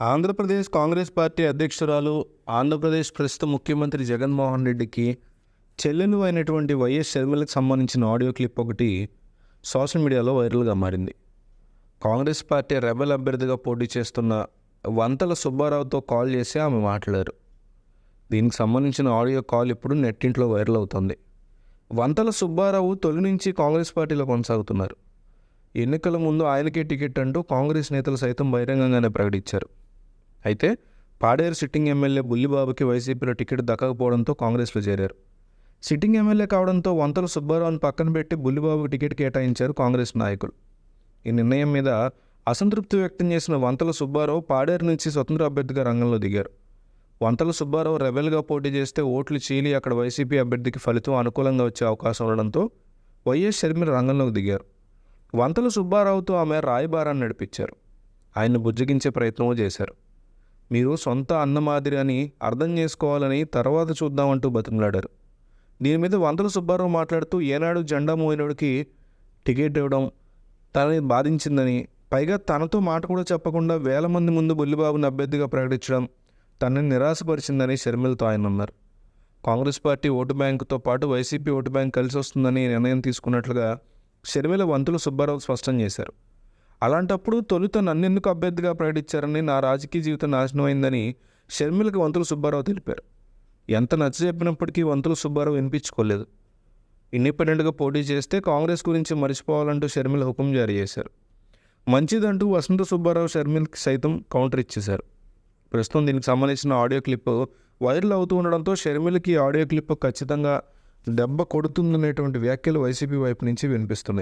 Andhra Pradesh Congress party అధ్యక్షురాలు ఆంధ్రప్రదేశ్ ప్రస్తుత ముఖ్యమంత్రి జగన్మోహన్ రెడ్డికి చెల్లెలు అయినటువంటి వైఎస్ షర్మిలకు సంబంధించిన ఆడియో క్లిప్ ఒకటి సోషల్ మీడియాలో వైరల్గా మారింది. కాంగ్రెస్ పార్టీ రెబల్ అభ్యర్థిగా పోటీ చేస్తున్న వంతల సుబ్బారావుతో కాల్ చేసి ఆమె మాట్లాడారు. దీనికి సంబంధించిన ఆడియో కాల్ ఇప్పుడు నెట్టింట్లో వైరల్ అవుతుంది. వంతల సుబ్బారావు తొలి నుంచి కాంగ్రెస్ పార్టీలో కొనసాగుతున్నారు. ఎన్నికల ముందు ఆయనకే టికెట్ అంటూ కాంగ్రెస్ నేతలు సైతం బహిరంగంగానే ప్రకటించారు. అయితే పాడేరు సిట్టింగ్ ఎమ్మెల్యే బుల్లిబాబుకి వైసీపీలో టికెట్ దక్కకపోవడంతో కాంగ్రెస్లో చేరారు. సిట్టింగ్ ఎమ్మెల్యే కావడంతో వంతల సుబ్బారావుని పక్కన పెట్టి బుల్లిబాబుకి టికెట్ కేటాయించారు కాంగ్రెస్ నాయకులు. ఈ నిర్ణయం మీద అసంతృప్తి వ్యక్తం చేసిన వంతల సుబ్బారావు పాడేరు నుంచి స్వతంత్ర అభ్యర్థిగా రంగంలో దిగారు. వంతల సుబ్బారావు రెబెల్గా పోటీ చేస్తే ఓట్లు చీలి అక్కడ వైసీపీ అభ్యర్థికి ఫలితం అనుకూలంగా వచ్చే అవకాశం ఉండడంతో వైఎస్ షర్మిల రంగంలోకి దిగారు. వంతల సుబ్బారావుతో ఆమె రాయబారాన్ని నడిపించారు. ఆయన్ని బుజ్జగించే ప్రయత్నమూ చేశారు. మీరు సొంత అన్న మాదిరి అని అర్థం చేసుకోవాలని తర్వాత చూద్దామంటూ బతిమలాడారు. దీని మీద వంతల సుబ్బారావు మాట్లాడుతూ ఏనాడు జెండా మోయినోడికి టికెట్ ఇవ్వడం తనని బాధించిందని పైగా తనతో మాట కూడా చెప్పకుండా వేల మంది ముందు బుల్లిబాబుని అభ్యర్థిగా ప్రకటించడం తనని నిరాశపరిచిందని షర్మిలతో ఆయన అన్నారు. కాంగ్రెస్ పార్టీ ఓటు బ్యాంకుతో పాటు వైసీపీ ఓటు బ్యాంక్ కలిసి వస్తుందని నిర్ణయం తీసుకున్నట్లుగా షర్మిల వంతులు సుబ్బారావు స్పష్టం చేశారు. అలాంటప్పుడు తొలుత నన్నెందుకు అభ్యర్థిగా ప్రకటించారని నా రాజకీయ జీవితం నాశనం అయిందని షర్మిలకు వంతులు సుబ్బారావు తెలిపారు. ఎంత నచ్చ చెప్పినప్పటికీ వంతులు సుబ్బారావు వినిపించుకోలేదు. ఇండిపెండెంట్గా పోటీ చేస్తే కాంగ్రెస్ గురించి మర్చిపోవాలంటూ షర్మిల హుకుం జారీ చేశారు. మంచిదంటూ వసంత సుబ్బారావు షర్మిల్కి సైతం కౌంటర్ ఇచ్చేశారు. ప్రస్తుతం దీనికి సంబంధించిన ఆడియో క్లిప్ వైరల్ అవుతూ ఉండడంతో షర్మిలకి ఆడియో క్లిప్ ఖచ్చితంగా దెబ్బ కొడుతుందనేటువంటి వ్యాఖ్యలు వైసీపీ వైపు నుంచి వినిపిస్తున్నాయి.